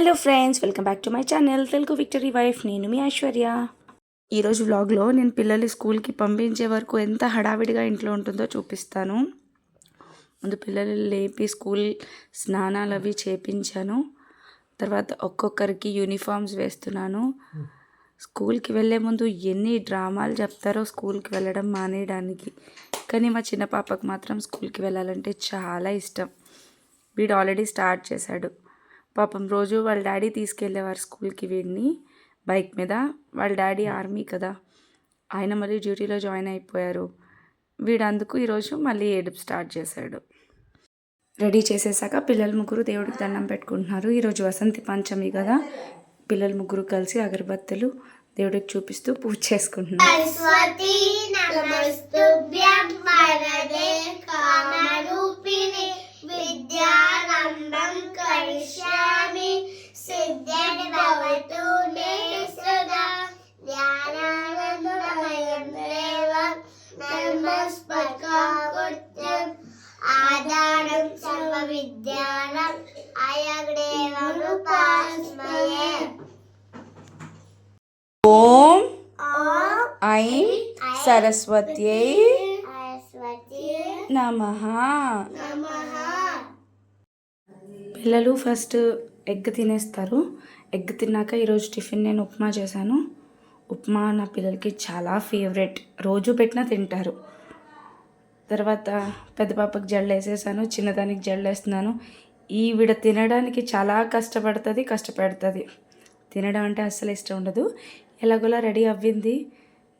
Hello friends welcome back to my channel Telugu victory wife నేను మీ ఐశ్వర్య. ఈరోజు వ్లాగ్లో నేను పిల్లలు స్కూల్కి పంపించే వరకు ఎంత హడావిడిగా ఇంట్లో ఉంటుందో చూపిస్తాను. ముందు పిల్లలు లేపి స్కూల్ స్నానాలు అవి చేపించాను. తర్వాత ఒక్కొక్కరికి యూనిఫామ్స్ వేస్తున్నాను. స్కూల్కి వెళ్ళే ముందు ఎన్ని డ్రామాలు చెప్తారో స్కూల్కి వెళ్ళడం మానేయడానికి. కానీ మా చిన్న పాపకు మాత్రం స్కూల్కి వెళ్ళాలంటే చాలా ఇష్టం. వీడు ఆల్రెడీ స్టార్ట్ చేశాడు. పాపం రోజు వాళ్ళ డాడీ తీసుకెళ్ళేవారు స్కూల్కి వీడిని బైక్ మీద. వాళ్ళ డాడీ hmm. ఆర్మీ కదా. ఆయన మళ్ళీ డ్యూటీలో జాయిన్ అయిపోయారు. వీడు అందుకు ఈరోజు మళ్ళీ ఏడుపు స్టార్ట్ చేశాడు. రెడీ చేసేసాక పిల్లలు ముగ్గురు దేవుడికి దండం పెట్టుకుంటున్నారు. ఈరోజు వసంతి పంచమి కదా. పిల్లలు ముగ్గురు కలిసి అగరబత్తులు దేవుడికి చూపిస్తూ పూజ చేసుకుంటున్నారు. ఓం ആദാനം సరస్వత్యై నమ పిల్లలు ఫస్ట్ ఎగ్ తినేస్తారు. ఎగ్ తిన్నాక ఈరోజు టిఫిన్ నేను ఉప్మా చేశాను. ఉప్మా నా పిల్లలకి చాలా ఫేవరెట్ రోజు పెట్టినా తింటారు. తర్వాత పెద్ద పాపకు జల్లు వేసేసాను చిన్నదానికి జల్లు వేస్తున్నాను ఈవిడ తినడానికి చాలా కష్టపడుతుంది కష్టపెడుతుంది. తినడం అంటే అస్సలు ఇష్టం ఉండదు. ఎలాగోలా రెడీ అవ్వింది.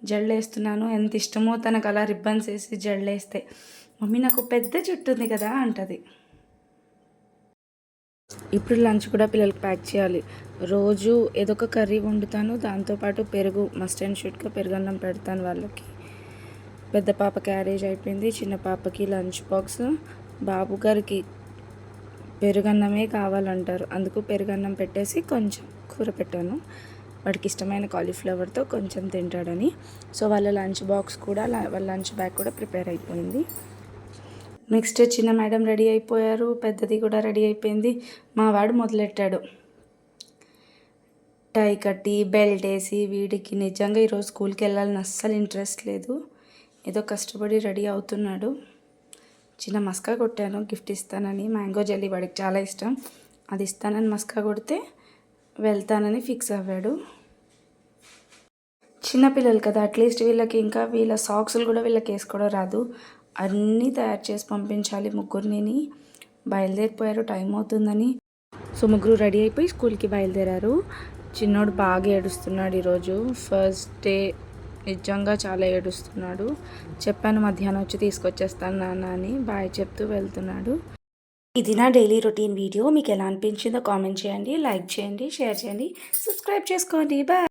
జల్లు వేస్తున్నాను ఎంత ఇష్టమో తనకు అలా రిబ్బన్స్ వేసి జళ్ళు వేస్తే మమ్మీ నాకు పెద్ద జుట్టు ఉంది కదా అంటది. ఇప్పుడు లంచ్ కూడా పిల్లలకి ప్యాక్ చేయాలి. రోజు ఏదో ఒక కర్రీ వండుతాను దాంతోపాటు పెరుగు మస్ట్ అండ్ షుడ్గా పెరుగన్నం పెడతాను వాళ్ళకి. పెద్ద పాప క్యారేజ్ అయిపోయింది. చిన్న పాపకి లంచ్ బాక్స్. బాబు గారికి పెరుగన్నమే కావాలంటారు. అందుకు పెరుగన్నం పెట్టేసి కొంచెం కూర పెట్టాను. వాడికి ఇష్టమైన కాలీఫ్లవర్తో కొంచెం తింటాడని. సో వాళ్ళ లంచ్ బాక్స్ కూడా వాళ్ళ లంచ్ బ్యాగ్ కూడా ప్రిపేర్ అయిపోయింది. నెక్స్ట్ చిన్న మేడం రెడీ అయిపోయారు. పెద్దది కూడా రెడీ అయిపోయింది. మా వాడు మొదలెట్టాడు. టై కట్టి బెల్ట్ వేసి వీడికి నిజంగా ఈరోజు స్కూల్కి వెళ్ళాలని అస్సలు ఇంట్రెస్ట్ లేదు. ఏదో కష్టపడి రెడీ అవుతున్నాడు. చిన్న మస్కా కొట్టాను గిఫ్ట్ ఇస్తానని. మ్యాంగో జెల్లీ వాడికి చాలా ఇష్టం. అది ఇస్తానని మస్కా కొడితే వెళ్తానని ఫిక్స్ అవ్వాడు. చిన్నపిల్లలు కదా అట్లీస్ట్ వీళ్ళకి ఇంకా వీళ్ళ సాక్స్లు కూడా వీళ్ళకి వేసుకోవడం రాదు. అన్నీ తయారు చేసి పంపించాలి ముగ్గురిని. బయలుదేరిపోయారు టైం అవుతుందని. సో ముగ్గురు రెడీ అయిపోయి స్కూల్కి బయలుదేరారు. చిన్నోడు బాగా ఏడుస్తున్నాడు ఈరోజు. ఫస్ట్ డే నిజంగా చాలా ఏడుస్తున్నాడు. చెప్పాను మధ్యాహ్నం వచ్చి తీసుకొచ్చేస్తాను నాన్న అని. బాయ్ చెప్తూ వెళ్తున్నాడు. ఇది నా డైలీ రొటీన్ వీడియో. మీకు ఎలా అనిపించిందో కామెంట్ చేయండి లైక్ చేయండి షేర్ చేయండి. సబ్స్క్రైబ్ చేసుకోండి. బాయ్.